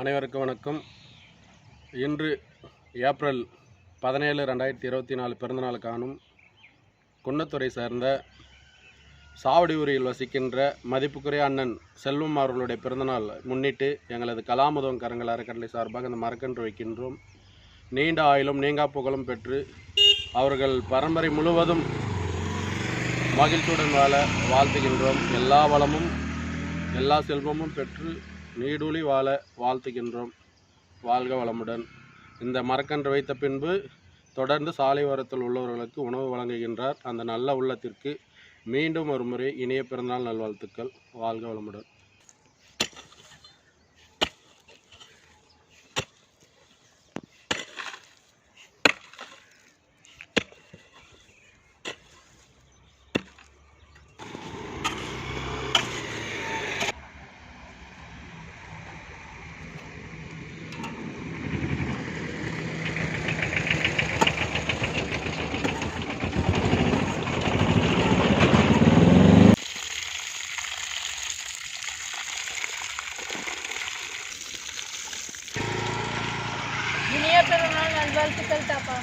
அனைவருக்கும் வணக்கம். இன்று ஏப்ரல் பதினேழு ரெண்டாயிரத்தி இருபத்தி நாலு பிறந்தநாள் காணும் குன்னத்துறை சேர்ந்த சாவடியூரில் வசிக்கின்ற மதிப்புக்குரிய அண்ணன் செல்வம் அவர்களுடைய பிறந்தநாள் முன்னிட்டு எங்களது கலாமுதம் கரங்கள் அறக்கட்டளை சார்பாக இந்த மரக்கன்று வைக்கின்றோம். நீண்ட ஆயுளும் நீங்கா புகழும் பெற்று அவர்கள் பரம்பரை முழுவதும் மகிழ்ச்சியுடன் வாழ வாழ்த்துகின்றோம். எல்லா வளமும் எல்லா செல்வமும் பெற்று நீடூழி வாழ வாழ்த்துகின்றோம். வாழ்க வளமுடன். இந்த மரக்கன்று வைத்த பின்பு தொடர்ந்து சாலை ஓரத்தில் உள்ளவர்களுக்கு உணவு வழங்குகின்றார். அந்த நல்ல உள்ளத்திற்கு மீண்டும் ஒரு முறை இனிய பிறந்தநாள் நல்வாழ்த்துக்கள். வாழ்க வளமுடன். இனிய பிறநாள் நல்வாழ்த்துக்கள் தாப்பா